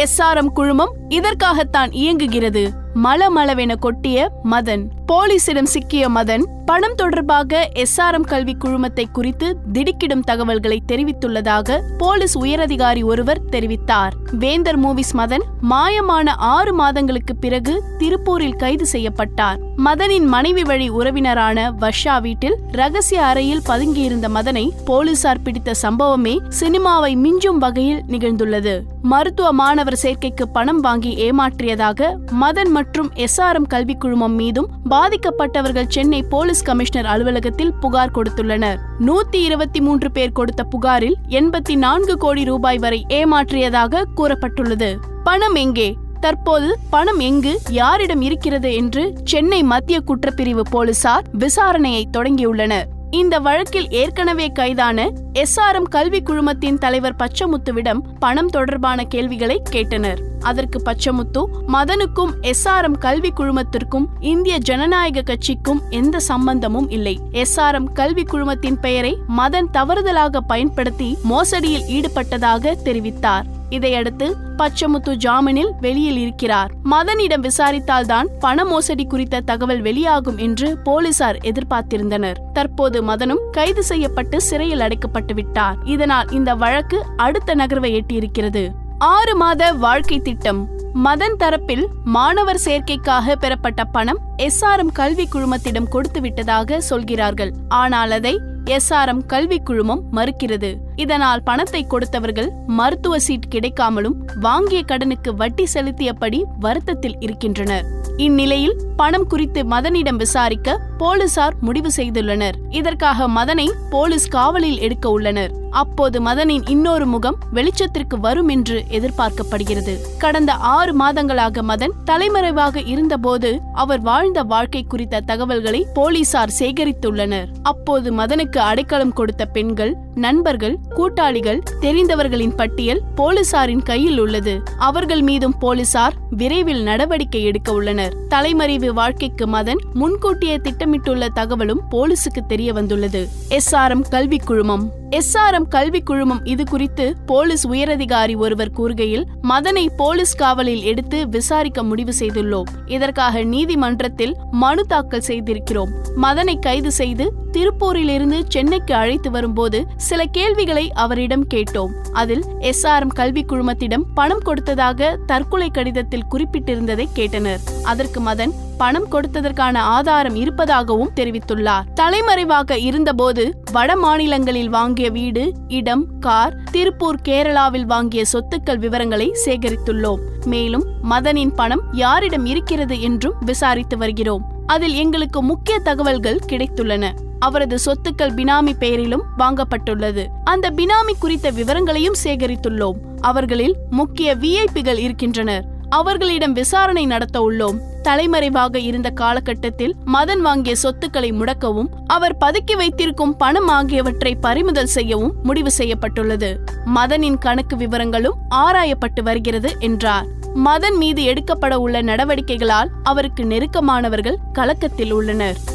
SRM குழுமம் இதற்காகத்தான் இயங்குகிறது. மலமளவென கொட்டிய மதன். போலீசிடம் சிக்கிய மதன் பணம் தொடர்பாக எஸ்ஆர்எம் கல்வி குழுமத்தை குறித்து திடுக்கிடும் தகவல்களை தெரிவித்துள்ளதாக போலீஸ் உயரதிகாரி ஒருவர் தெரிவித்தார். வேந்தர் மூவிஸ் மதன் மாயமான ஆறு மாதங்களுக்கு பிறகு திருப்பூரில் கைது செய்யப்பட்டார். மதனின் மனைவி வழி உறவினரான வர்ஷா வீட்டில் ரகசிய அறையில் பதுங்கியிருந்த மதனை போலீசார் பிடித்த சம்பவமே சினிமாவை மிஞ்சும் வகையில் நிகழ்ந்துள்ளது. மருத்துவ மாணவர் சேர்க்கைக்கு பணம் வாங்கி ஏமாற்றியதாக மதன் மற்றும் எஸ்ஆர்எம் கல்வி குழுமம் மீதும் பாதிக்கப்பட்டவர்கள் சென்னை போலீஸ் கமிஷனர் அலுவலகத்தில் புகார் கொடுத்துள்ளனர். நூத்தி இருபத்தி மூன்று பேர் கொடுத்த புகாரில் எண்பத்தி நான்கு கோடி ரூபாய் வரை ஏமாற்றியதாக கூறப்பட்டுள்ளது. பணம் எங்கே? தற்போது பணம் எங்கு? யாரிடம் இருக்கிறது என்று சென்னை மத்திய குற்றப்பிரிவு போலீசார் விசாரணையை தொடங்கியுள்ளனர். இந்த வழக்கில் ஏற்கனவே கைதான எஸ்ஆர்எம் கல்வி குழுமத்தின் தலைவர் பச்சமுத்துவிடம் பணம் தொடர்பான கேள்விகளை கேட்டனர். அதற்கு பச்சமுத்து மதனுக்கும் எஸ்ஆர்எம் கல்வி குழுமத்திற்கும் இந்திய ஜனநாயக கட்சிக்கும் எந்த சம்பந்தமும் இல்லை. எஸ்ஆர்எம் கல்வி குழுமத்தின் பெயரை மதன் தவறுதலாக பயன்படுத்தி மோசடியில் ஈடுபட்டதாக தெரிவித்தார். இதையடுத்து பச்சமுத்து ஜாமீனில் வெளியில் இருக்கிறார். மதனிடம் விசாரித்தால்தான் பண மோசடி குறித்த தகவல் வெளியாகும் என்று போலீசார் எதிர்பார்த்திருந்தனர். தற்போது மதனும் கைது செய்யப்பட்டு சிறையில் அடைக்கப்பட்டு விட்டார். இதனால் இந்த வழக்கு அடுத்த நகர்வை எட்டியிருக்கிறது. ஆறு மாத வாழ்க்கை திட்டம். மதன் தரப்பில் மாணவர் சேர்க்கைக்காக பெறப்பட்ட பணம் எஸ்ஆர்எம் கல்வி குழுமத்திடம் கொடுத்து விட்டதாக சொல்கிறார்கள். ஆனால் அதை எஸ்ஆர்எம் கல்வி குழுமம் மறுக்கிறது. இதனால் பணத்தை கொடுத்தவர்கள் மருத்துவ சீட் கிடைக்காமலும் வாங்கிய கடனுக்கு வட்டி செலுத்தியபடி வருத்தத்தில் இருக்கின்றனர். இந்நிலையில் பணம் குறித்து மதனிடம் விசாரிக்க போலீசார் முடிவு செய்துள்ளனர். இதற்காக மதனை போலீஸ் காவலில் எடுக்க உள்ளனர். அப்போது மதனின் இன்னொரு முகம் வெளிச்சத்திற்கு வரும் என்று எதிர்பார்க்கப்படுகிறது. கடந்த ஆறு மாதங்களாக மதன் தலைமறைவாக இருந்தபோது அவர் வாழ்ந்த வாழ்க்கை குறித்த தகவல்களை போலீசார் சேகரித்துள்ளனர். அப்போது மதனுக்கு அடைக்கலம் கொடுத்த பெண்கள் நண்பர்கள் கூட்டாளிகள் தெரிந்தவர்களின் பட்டியல் போலீசாரின் கையில் உள்ளது. அவர்கள் மீதும் போலீசார் விரைவில் நடவடிக்கை எடுக்க உள்ளனர். தலைமறைவு வாழ்க்கைக்கு மதன் முன்கூட்டியே திட்டமிட்டுள்ள தகவலும் போலீசுக்கு தெரிய வந்துள்ளது. எஸ்ஆர்எம் கல்வி குழுமம் எஸ்ஆர்எம் கல்வி குழுமம் இது குறித்து போலீஸ் உயரதிகாரி ஒருவர் கூறுகையில் மதனை போலீஸ் காவலில் எடுத்து விசாரிக்க முடிவு செய்துள்ளோம். இதற்காக நீதிமன்றத்தில் மனு தாக்கல் செய்திருக்கிறோம். மதனை கைது செய்து திருப்பூரிலிருந்து சென்னைக்கு அழைத்து வரும்போது சில கேள்விகளை அவரிடம் கேட்டோம். அதில் எஸ்ஆர்எம் கல்வி குழுமத்திடம் பணம் கொடுத்ததாக தற்கொலை கடிதத்தில் குறிப்பிட்டிருந்ததை கேட்டனர். அதற்கு மதன் பணம் கொடுத்ததற்கான ஆதாரம் இருப்பதாகவும் தெரிவித்துள்ளார். தலைமறைவாக இருந்தபோது வட மாநிலங்களில் வாங்கிய வீடு இடம் கார் திருப்பூர் கேரளாவில் வாங்கிய சொத்துக்கள் விவரங்களை சேகரித்துள்ளோம். மேலும் மதனின் பணம் யாரிடம் இருக்கிறது என்றும் விசாரித்து வருகிறோம். அதில் எங்களுக்கு முக்கிய தகவல்கள் கிடைத்துள்ளன. அவரது சொத்துக்கள் பினாமி பெயரிலும் வாங்கப்பட்டுள்ளது. அந்த பினாமி குறித்த விவரங்களையும் சேகரித்துள்ளோம். அவர்களில் முக்கிய விஐபிகள் இருக்கின்றனர். அவர்களிடம் விசாரணை நடத்த உள்ளோம். தலைமறைவாக இருந்த காலகட்டத்தில் மதன் வாங்கிய சொத்துக்களை முடக்கவும் அவர் பதுக்கி வைத்திருக்கும் பணம் ஆகியவற்றை பறிமுதல் செய்யவும் முடிவு செய்யப்பட்டுள்ளது. மதனின் கணக்கு விவரங்களும் ஆராயப்பட்டு வருகிறது என்றார். மதன் மீது எடுக்கப்பட உள்ள நடவடிக்கைகளால் அவருக்கு நெருக்கமானவர்கள் கலக்கத்தில் உள்ளனர்.